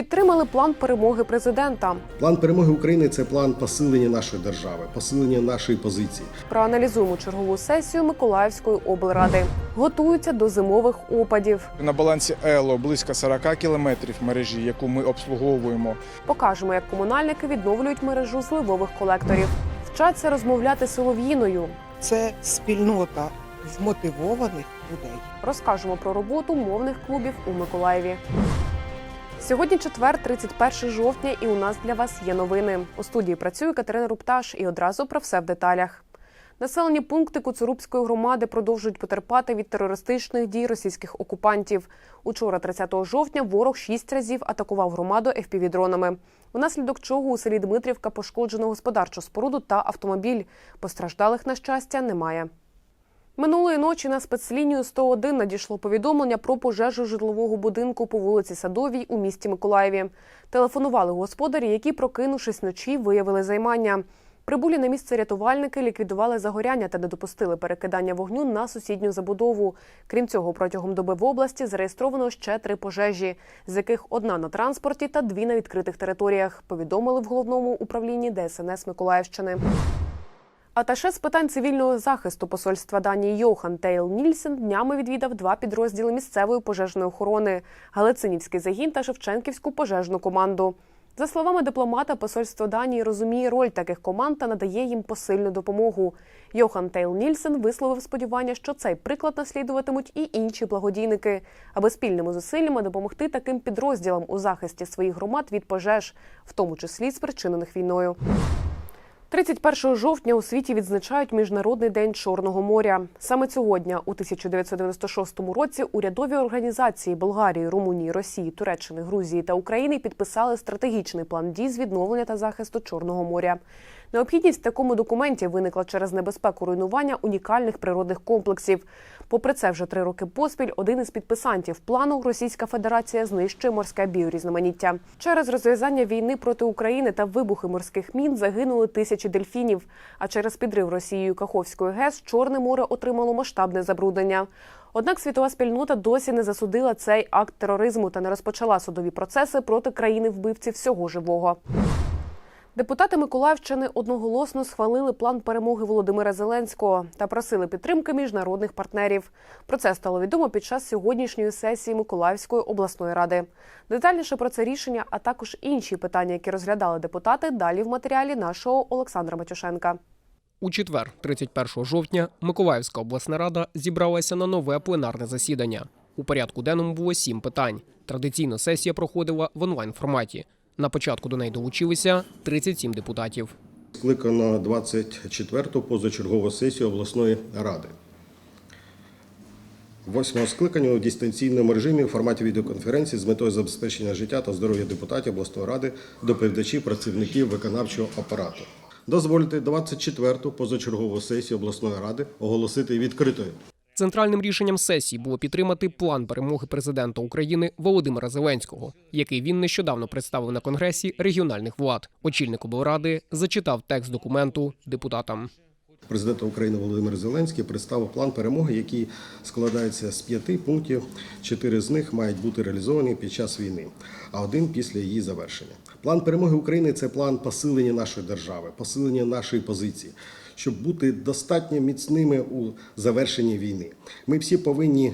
Підтримали план перемоги президента. План перемоги України це план посилення нашої держави, посилення нашої позиції. Проаналізуємо чергову сесію Миколаївської облради. Готуються до зимових опадів. На балансі ЕЛО близько 40 кілометрів мережі, яку ми обслуговуємо. Покажемо, як комунальники відновлюють мережу зливових колекторів. Вчаться розмовляти солов'їною. це спільнота вмотивованих людей. Розкажемо про роботу мовних клубів у Миколаєві. Сьогодні четвер, 31 жовтня, і у нас для вас є новини. У студії працює Катерина Рупташ і одразу про все в деталях. Населені пункти Куцурубської громади продовжують потерпати від терористичних дій російських окупантів. Учора, 30 жовтня, ворог шість разів атакував громаду FPV-дронами. Внаслідок чого у селі Дмитрівка пошкоджено господарчу споруду та автомобіль. Постраждалих, на щастя, немає. Минулої ночі на спецлінію 101 надійшло повідомлення про пожежу житлового будинку по вулиці Садовій у місті Миколаєві. Телефонували господарі, які, прокинувшись вночі, виявили займання. Прибулі на місце рятувальники ліквідували загоряння та не допустили перекидання вогню на сусідню забудову. Крім цього, протягом доби в області зареєстровано ще три пожежі, з яких одна на транспорті та дві на відкритих територіях. Повідомили в головному управлінні ДСНС Миколаївщини. Аташе з питань цивільного захисту посольства Данії Йохан Тейл Нільсен днями відвідав два підрозділи місцевої пожежної охорони Галицинівський загін та Шевченківську пожежну команду. За словами дипломата, посольство Данії розуміє роль таких команд та надає їм посильну допомогу. Йохан Тейл Нільсен висловив сподівання, що цей приклад наслідуватимуть і інші благодійники, аби спільними зусиллями допомогти таким підрозділам у захисті своїх громад від пожеж, в тому числі спричинених війною. 31 жовтня у світі відзначають Міжнародний день Чорного моря. Саме цього дня у 1996 році урядові організації Болгарії, Румунії, Росії, Туреччини, Грузії та України підписали стратегічний план дій з відновлення та захисту Чорного моря. Необхідність в такому документі виникла через небезпеку руйнування унікальних природних комплексів. Попри це, вже три роки поспіль один із підписантів плану Російська Федерація знищує морське біорізноманіття. Через розв'язання війни проти України та вибухи морських мін загинули тисячі дельфінів. А через підрив Росією Каховської ГЕС Чорне море отримало масштабне забруднення. Однак світова спільнота досі не засудила цей акт тероризму та не розпочала судові процеси проти країни вбивці всього живого. Депутати Миколаївщини одноголосно схвалили план перемоги Володимира Зеленського та просили підтримки міжнародних партнерів. Про це стало відомо під час сьогоднішньої сесії Миколаївської обласної ради. Детальніше про це рішення, а також інші питання, які розглядали депутати, далі в матеріалі нашого Олександра Матюшенка. У четвер, 31 жовтня, Миколаївська обласна рада зібралася на нове пленарне засідання. У порядку денному було сім питань. Традиційно сесія проходила в онлайн форматі. На початку до неї долучилися 37 депутатів. Скликано 24-ту позачергову сесію обласної ради. Восьмого скликання у дистанційному режимі у форматі відеоконференції з метою забезпечення життя та здоров'я депутатів обласної ради, доповідачів, працівників виконавчого апарату. Дозвольте 24-ту позачергову сесію обласної ради оголосити відкритою. Центральним рішенням сесії було підтримати план перемоги президента України Володимира Зеленського, який він нещодавно представив на конгресі регіональних влад. Очільник облради зачитав текст документу депутатам. Президент України Володимир Зеленський представив план перемоги, який складається з п'яти пунктів. Чотири з них мають бути реалізовані під час війни, а один після її завершення. План перемоги України це план посилення нашої держави, посилення нашої позиції, щоб бути достатньо міцними у завершенні війни. Ми всі повинні е,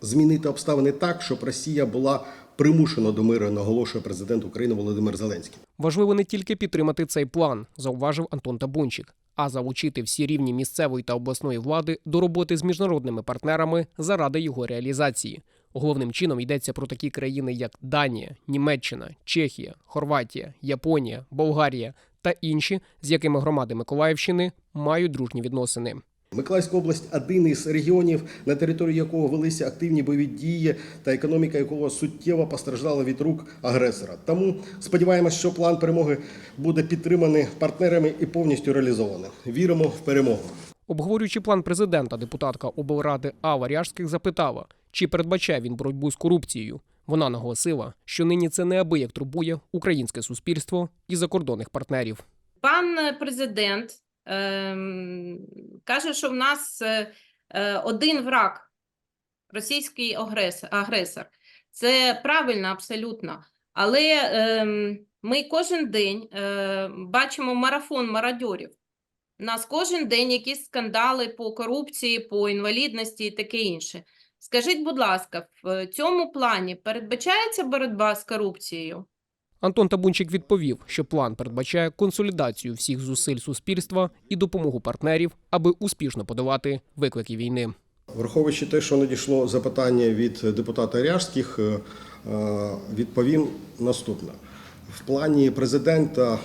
змінити обставини так, щоб Росія була примушена до миру, наголошує президент України Володимир Зеленський. Важливо не тільки підтримати цей план, зауважив Антон Табунчик, а залучити всі рівні місцевої та обласної влади до роботи з міжнародними партнерами заради його реалізації. Головним чином йдеться про такі країни, як Данія, Німеччина, Чехія, Хорватія, Японія, Болгарія та інші, з якими громади Миколаївщини мають дружні відносини. Миколаївська область один із регіонів, на території якого велися активні бойові дії та економіка якого суттєво постраждала від рук агресора. Тому сподіваємось, що план перемоги буде підтриманий партнерами і повністю реалізований. Віримо в перемогу. Обговорюючи план президента, депутатка облради Ава Ряжських запитала, чи передбачає він боротьбу з корупцією. Вона наголосила, що нині це неабияк турбує українське суспільство і закордонних партнерів. Пан президент ем, каже, що в нас е, е, один враг російський агресор. Це правильно абсолютно. Але ем, ми кожен день е, бачимо марафон мародьорів. У нас кожен день якісь скандали по корупції, по інвалідності і таке інше. Скажіть, будь ласка, в цьому плані передбачається боротьба з корупцією? Антон Табунчик відповів, що план передбачає консолідацію всіх зусиль суспільства і допомогу партнерів, аби успішно подолати виклики війни. Враховуючи те, що надійшло запитання від депутата Ряжських, е, е, відповім наступне. В плані президента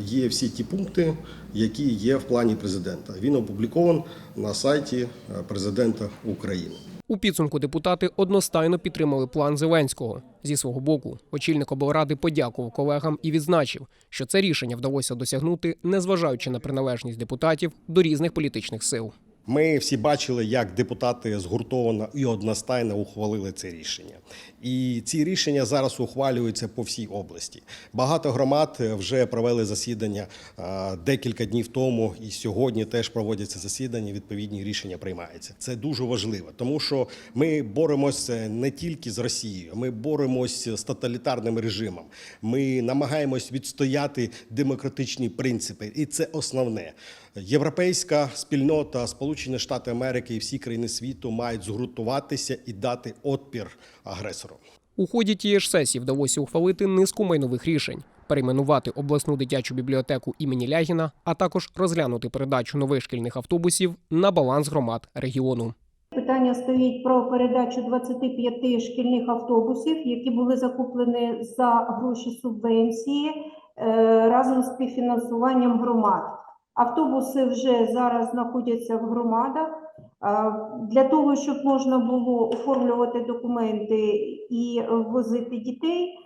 є всі ті пункти, які є в плані президента. Він опублікован на сайті е, президента України. У підсумку депутати одностайно підтримали план Зеленського. Зі свого боку, очільник облради подякував колегам і відзначив, що це рішення вдалося досягнути, незважаючи на приналежність депутатів до різних політичних сил. Ми всі бачили, як депутати згуртовано і одностайно ухвалили це рішення. І ці рішення зараз ухвалюються по всій області. Багато громад вже провели засідання декілька днів тому, і сьогодні теж проводяться засідання. Відповідні рішення приймаються. Це дуже важливо, тому що ми боремося не тільки з Росією, ми боремось з тоталітарним режимом. Ми намагаємось відстояти демократичні принципи, і це основне. Європейська спільнота, Сполучені Штати Америки і всі країни світу мають згуртуватися і дати отпір агресору. У ході тієї ж сесії вдалося ухвалити низку майнових рішень, перейменувати обласну дитячу бібліотеку імені Лягіна, а також розглянути передачу нових шкільних автобусів на баланс громад регіону. Питання стоїть про передачу 25 шкільних автобусів, які були закуплені за гроші субвенції е, разом з співфінансуваннем громад. Автобуси вже зараз знаходяться в громадах. Для того, щоб можна було оформлювати документи і возити дітей,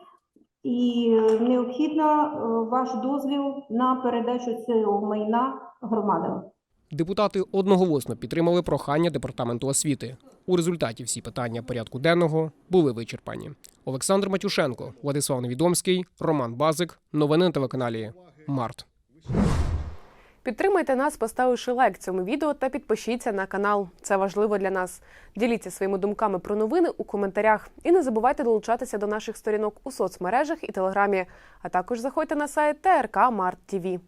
і необхідно е, ваш дозвіл на передачу цього майна громадам. Депутати одноголосно підтримали прохання департаменту освіти. У результаті всі питання порядку денного були вичерпані. Олександр Матюшенко, Владислав Невідомський, Роман Базик. Новини на телеканалі Март. Підтримайте нас, поставивши лайк цьому відео та підпишіться на канал. Це важливо для нас. Діліться своїми думками про новини у коментарях. І не забувайте долучатися до наших сторінок у соцмережах і телеграмі. А також заходьте на сайт ТРК Март ТІВІ.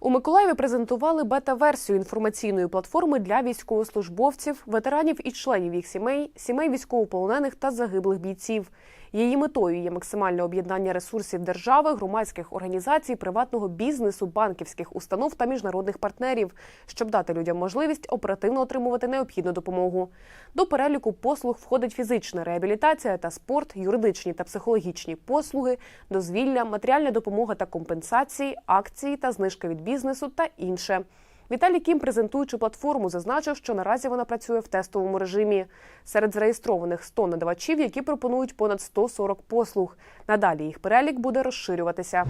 У Миколаєві презентували бета-версію інформаційної платформи для військовослужбовців, ветеранів і членів їх сімей, сімей військовополонених та загиблих бійців. Її метою є максимальне об'єднання ресурсів держави, громадських організацій, приватного бізнесу, банківських установ та міжнародних партнерів, щоб дати людям можливість оперативно отримувати необхідну допомогу. До переліку послуг входить фізична реабілітація та спорт, юридичні та психологічні послуги, дозвілля, матеріальна допомога та компенсації, акції та знижка від бізнесу та інше. Віталій Кім, презентуючи платформу, зазначив, що наразі вона працює в тестовому режимі. Серед зареєстрованих 100 надавачів, які пропонують понад 140 послуг. Надалі їх перелік буде розширюватися.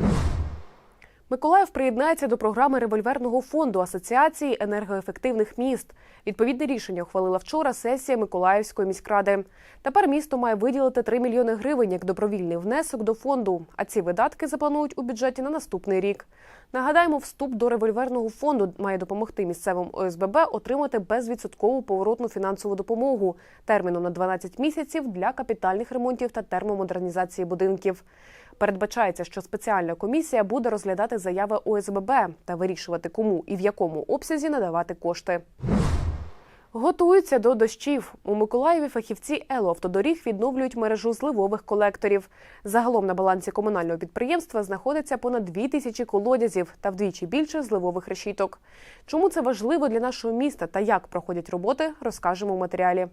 Миколаїв приєднається до програми револьверного фонду Асоціації енергоефективних міст. Відповідне рішення ухвалила вчора сесія Миколаївської міськради. Тепер місто має виділити 3 мільйони гривень як добровільний внесок до фонду. А ці видатки запланують у бюджеті на наступний рік. Нагадаємо, вступ до револьверного фонду має допомогти місцевим ОСББ отримати безвідсоткову поворотну фінансову допомогу терміном на 12 місяців для капітальних ремонтів та термомодернізації будинків. Передбачається, що спеціальна комісія буде розглядати заяви ОСББ та вирішувати, кому і в якому обсязі надавати кошти. Готуються до дощів. У Миколаєві фахівці «Елоавтодоріг» відновлюють мережу зливових колекторів. Загалом на балансі комунального підприємства знаходиться понад дві тисячі колодязів та вдвічі більше зливових решіток. Чому це важливо для нашого міста та як проходять роботи, розкажемо у матеріалі.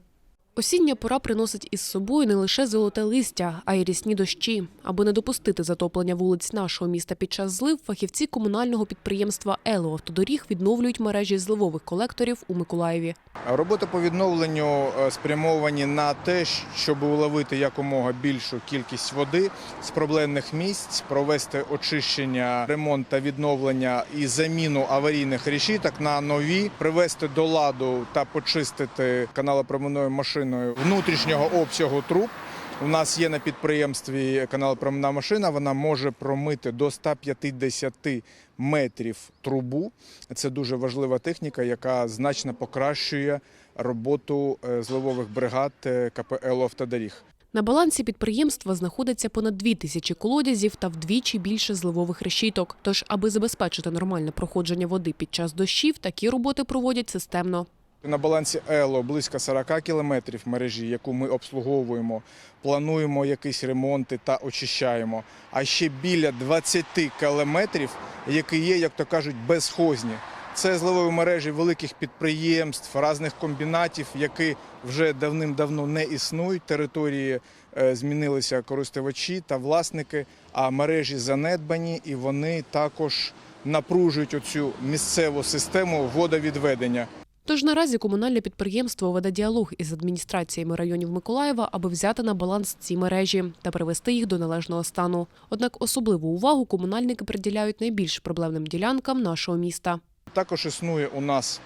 Осіння пора приносить із собою не лише золоте листя, а й рісні дощі. Аби не допустити затоплення вулиць нашого міста під час злив, фахівці комунального підприємства «Ело Автодоріг» відновлюють мережі зливових колекторів у Миколаєві. Роботи по відновленню е, спрямовані на те, щоб уловити якомога більшу кількість води з проблемних місць, провести очищення, ремонт та відновлення і заміну аварійних решіток на нові, привести до ладу та почистити каналопромивною машиною внутрішнього обсягу труб. У нас є на підприємстві каналопромивна машина. Вона може промити до 150 метрів трубу. Це дуже важлива техніка, яка значно покращує роботу е, зливових бригад е, КП «Ело Автодоріг». На балансі підприємства знаходиться понад дві тисячі колодязів та вдвічі більше зливових решіток. Тож, аби забезпечити нормальне проходження води під час дощів, такі роботи проводять системно. На балансі ЕЛО близько 40 кілометрів мережі, яку ми обслуговуємо, плануємо якісь ремонти та очищаємо. А ще біля 20 кілометрів, які є, як то кажуть, безхозні. Це зливові мережі великих підприємств, різних комбінатів, які вже давним-давно не існують. Території е, змінилися користувачі та власники, а мережі занедбані і вони також напружують оцю місцеву систему водовідведення. Тож наразі комунальне підприємство веде діалог із адміністраціями районів Миколаєва, аби взяти на баланс ці мережі та привести їх до належного стану. Однак особливу увагу комунальники приділяють найбільш проблемним ділянкам нашого міста. Також існує у нас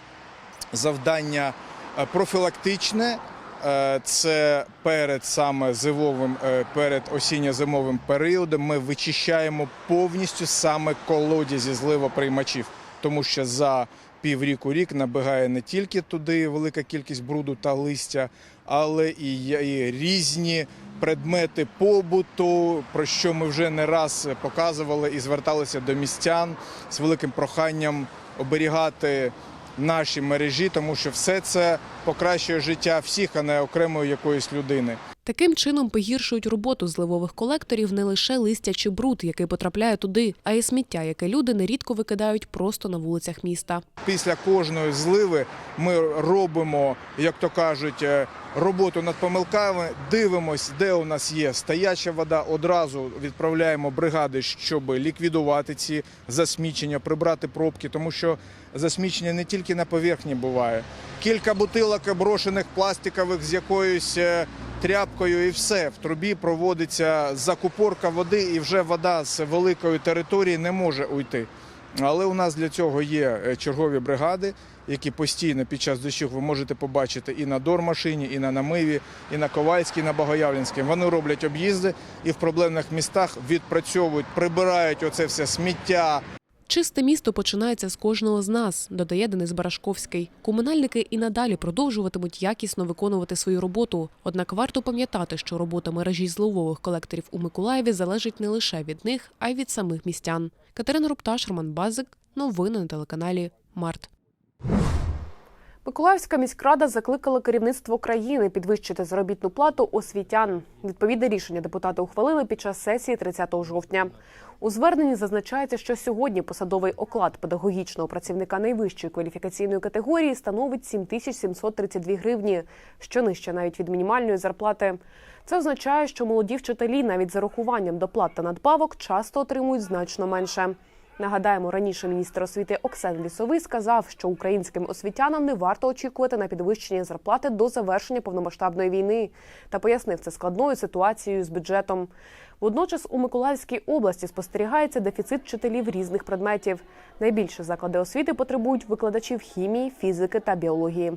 завдання е, профілактичне. Е, Це перед саме зимовим, е, перед осінньо-зимовим періодом ми вичищаємо повністю саме колодязі зливоприймачів, тому що за півріку рік набігає не тільки туди велика кількість бруду та листя, але і, і різні предмети побуту, про що ми вже не раз показували і зверталися до містян з великим проханням оберігати наші мережі, тому що все це покращує життя всіх, а не окремої якоїсь людини. Таким чином погіршують роботу зливових колекторів не лише листя чи бруд, який потрапляє туди, а й сміття, яке люди нерідко викидають просто на вулицях міста. Після кожної зливи ми робимо, як то кажуть, е, роботу над помилками, дивимось, де у нас є стояча вода. Одразу відправляємо бригади, щоб ліквідувати ці засмічення, прибрати пробки, тому що засмічення не тільки на поверхні буває. Кілька бутилок брошених пластикових з якоюсь е, тряпкою, і все в трубі проводиться закупорка води, і вже вода з великої території не може уйти. Але у нас для цього є е, чергові бригади, які постійно під час дощів ви можете побачити і на дормашині, і на намиві, і на Ковальській, і на Богоявленській. Вони роблять об'їзди і в проблемних містах відпрацьовують, прибирають оце все сміття, Чисте місто починається з кожного з нас, додає Денис Барашковський. Комунальники і надалі продовжуватимуть якісно виконувати свою роботу. Однак варто пам'ятати, що робота мережі зловових колекторів у Миколаєві залежить не лише від них, а й від самих містян. Катерина Рупташ, Роман Базик. Новини на телеканалі Март. Миколаївська міськрада закликала керівництво країни підвищити заробітну плату освітян. Відповідне рішення депутати ухвалили під час сесії 30 жовтня. У зверненні зазначається, що сьогодні посадовий оклад педагогічного працівника найвищої кваліфікаційної категорії становить 7732 гривні, що нижче навіть від мінімальної зарплати. Це означає, що молоді вчителі навіть з зарахуванням доплат та надбавок часто отримують значно менше. Нагадаємо, раніше міністр освіти Оксен Лісовий сказав, що українським освітянам не варто очікувати на підвищення зарплати до завершення повномасштабної війни та пояснив це складною ситуацією з бюджетом. Водночас у Миколаївській області спостерігається дефіцит вчителів різних предметів. Найбільше заклади освіти потребують викладачів хімії, фізики та біології.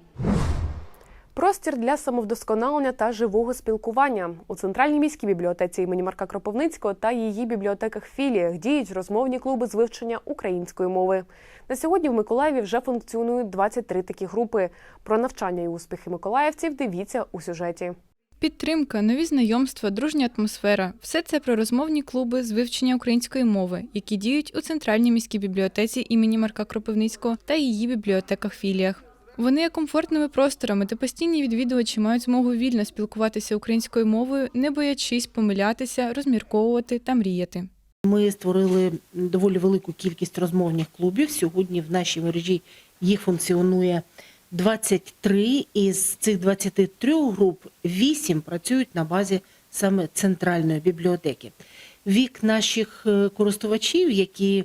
Простір для самовдосконалення та живого спілкування у центральній міській бібліотеці імені Марка Кропивницького та її бібліотеках філіях діють розмовні клуби з вивчення української мови. На сьогодні в Миколаєві вже функціонують 23 такі групи. Про навчання і успіхи миколаївців дивіться у сюжеті. Підтримка, нові знайомства, дружня атмосфера все це про розмовні клуби з вивчення української мови, які діють у центральній міській бібліотеці імені Марка Кропивницького та її бібліотеках філіях. Вони є комфортними просторами, де постійні відвідувачі мають змогу вільно спілкуватися українською мовою, не боячись помилятися, розмірковувати та мріяти. Ми створили доволі велику кількість розмовних клубів. Сьогодні в нашій мережі їх функціонує 23, із цих 23 груп 8 працюють на базі саме центральної бібліотеки. Вік наших е, користувачів, які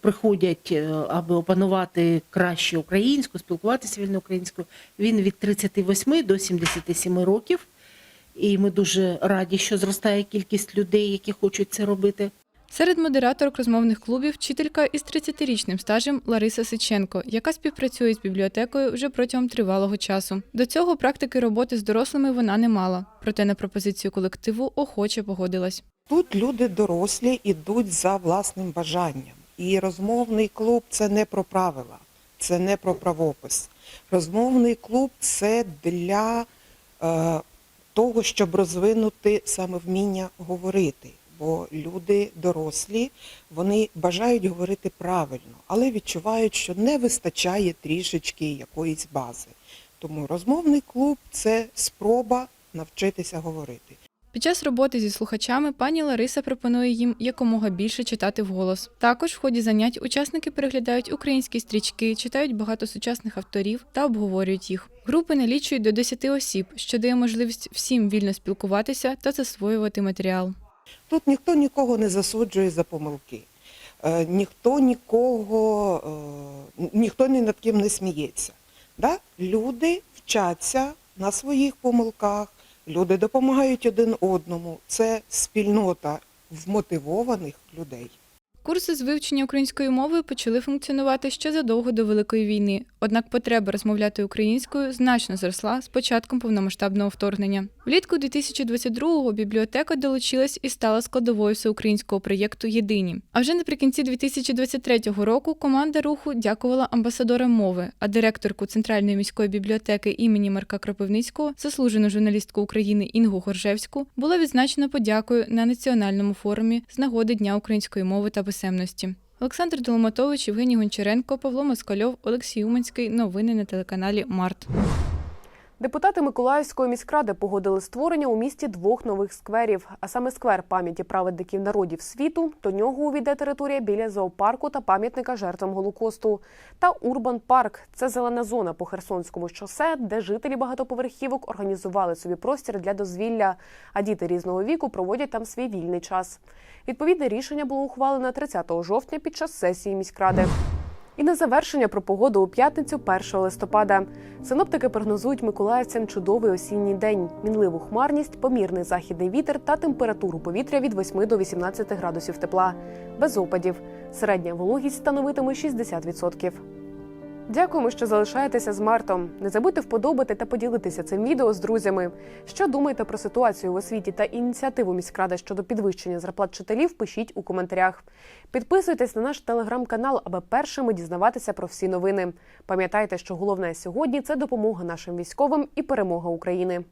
приходять, е, аби опанувати краще українську, спілкуватися вільно українською, він від 38 до 77 років. І ми дуже раді, що зростає кількість людей, які хочуть це робити. Серед модераторок розмовних клубів вчителька із 30-річним стажем Лариса Сиченко, яка співпрацює з бібліотекою вже протягом тривалого часу. До цього практики роботи з дорослими вона не мала, проте на пропозицію колективу охоче погодилась. Тут люди дорослі йдуть за власним бажанням. І розмовний клуб це не про правила, це не про правопис. Розмовний клуб це для е, того, щоб розвинути саме вміння говорити. Бо люди дорослі, вони бажають говорити правильно, але відчувають, що не вистачає трішечки якоїсь бази. Тому розмовний клуб це спроба навчитися говорити. Під час роботи зі слухачами пані Лариса пропонує їм якомога більше читати вголос. Також в ході занять учасники переглядають українські стрічки, читають багато сучасних авторів та обговорюють їх. Групи налічують до 10 осіб, що дає можливість всім вільно спілкуватися та засвоювати матеріал. Тут ніхто нікого не засуджує за помилки. Е, ніхто нікого, е, ніхто ні над ким не сміється. Люди вчаться на своїх помилках, люди допомагають один одному. Це спільнота вмотивованих людей. Курси з вивчення української мови почали функціонувати ще задовго до Великої війни, однак потреба розмовляти українською значно зросла з початком повномасштабного вторгнення. Влітку 2022-го бібліотека долучилась і стала складовою всеукраїнського проєкту Єдині. А вже наприкінці 2023 року команда руху дякувала амбасадорам мови, а директорку Центральної міської бібліотеки імені Марка Кропивницького, заслужену журналістку України Інгу Горжевську, було відзначено подякою на національному форумі з нагоди Дня української мови та писемності. Олександр Доломатович, Євгеній Гончаренко, Павло Москальов, Олексій Уманський. Новини на телеканалі Март. Депутати Миколаївської міськради погодили створення у місті двох нових скверів, а саме сквер пам'яті праведників народів світу. До нього увійде територія біля зоопарку та пам'ятника жертвам Голокосту. Та Урбан Парк це зелена зона по Херсонському шосе, де жителі багатоповерхівок організували собі простір для дозвілля, а діти різного віку проводять там свій вільний час. Відповідне рішення було ухвалено 30 жовтня під час сесії міськради. І на завершення про погоду у п'ятницю 1 листопада. Синоптики прогнозують миколаївцям чудовий осінній день, мінливу хмарність, помірний західний вітер та температуру повітря від 8 до 18 градусів тепла. Без опадів. Середня вологість становитиме 60%. Дякуємо, що залишаєтеся з Мартом. Не забудьте вподобати та поділитися цим відео з друзями. Що думаєте про ситуацію в освіті та ініціативу міськради щодо підвищення зарплат вчителів? Пишіть у коментарях. Підписуйтесь на наш телеграм-канал, аби першими дізнаватися про всі новини. Пам'ятайте, що головне сьогодні це допомога нашим військовим і перемога України.